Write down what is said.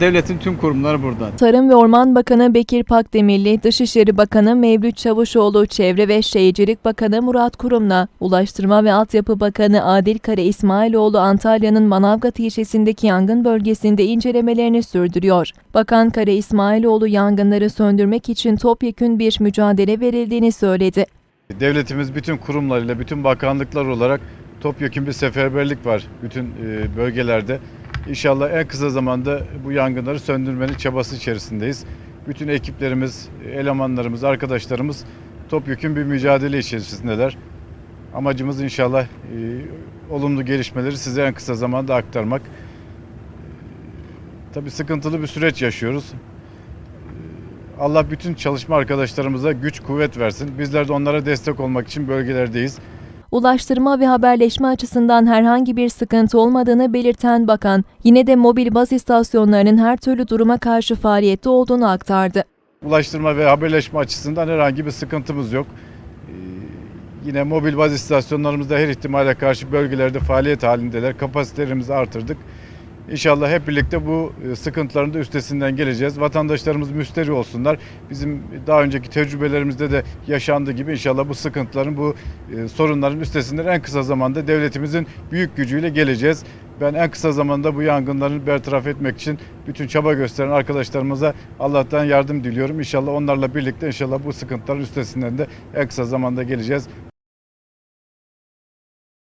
Devletin tüm kurumları burada. Tarım ve Orman Bakanı Bekir Pakdemirli, Dışişleri Bakanı Mevlüt Çavuşoğlu, Çevre ve Şehircilik Bakanı Murat Kurum'la, Ulaştırma ve Altyapı Bakanı Adil Kara İsmailoğlu Antalya'nın Manavgat ilçesindeki yangın bölgesinde incelemelerini sürdürüyor. Bakan Kara İsmailoğlu yangınları söndürmek için topyekün bir mücadele verildiğini söyledi. Devletimiz bütün kurumlarıyla, bütün bakanlıklar olarak topyekun bir seferberlik var bütün e, bölgelerde. İnşallah en kısa zamanda bu yangınları söndürmenin çabası içerisindeyiz. Bütün ekiplerimiz, elemanlarımız, arkadaşlarımız topyekun bir mücadele içerisindeler. Amacımız inşallah e, olumlu gelişmeleri size en kısa zamanda aktarmak. Tabii sıkıntılı bir süreç yaşıyoruz. Allah bütün çalışma arkadaşlarımıza güç kuvvet versin. Bizler de onlara destek olmak için bölgelerdeyiz. Ulaştırma ve haberleşme açısından herhangi bir sıkıntı olmadığını belirten bakan, yine de mobil baz istasyonlarının her türlü duruma karşı faaliyette olduğunu aktardı. Ulaştırma ve haberleşme açısından herhangi bir sıkıntımız yok. Ee, Yine mobil baz istasyonlarımızda her ihtimale karşı bölgelerde faaliyet halindeler. Kapasitelerimizi artırdık. İnşallah hep birlikte bu e, sıkıntıların da üstesinden geleceğiz. Vatandaşlarımız müsteri olsunlar. Bizim daha önceki tecrübelerimizde de yaşandığı gibi inşallah bu sıkıntıların, bu e, sorunların üstesinden en kısa zamanda devletimizin büyük gücüyle geleceğiz. Ben en kısa zamanda bu yangınları bertaraf etmek için bütün çaba gösteren arkadaşlarımıza Allah'tan yardım diliyorum. İnşallah onlarla birlikte inşallah bu sıkıntıların üstesinden de en kısa zamanda geleceğiz.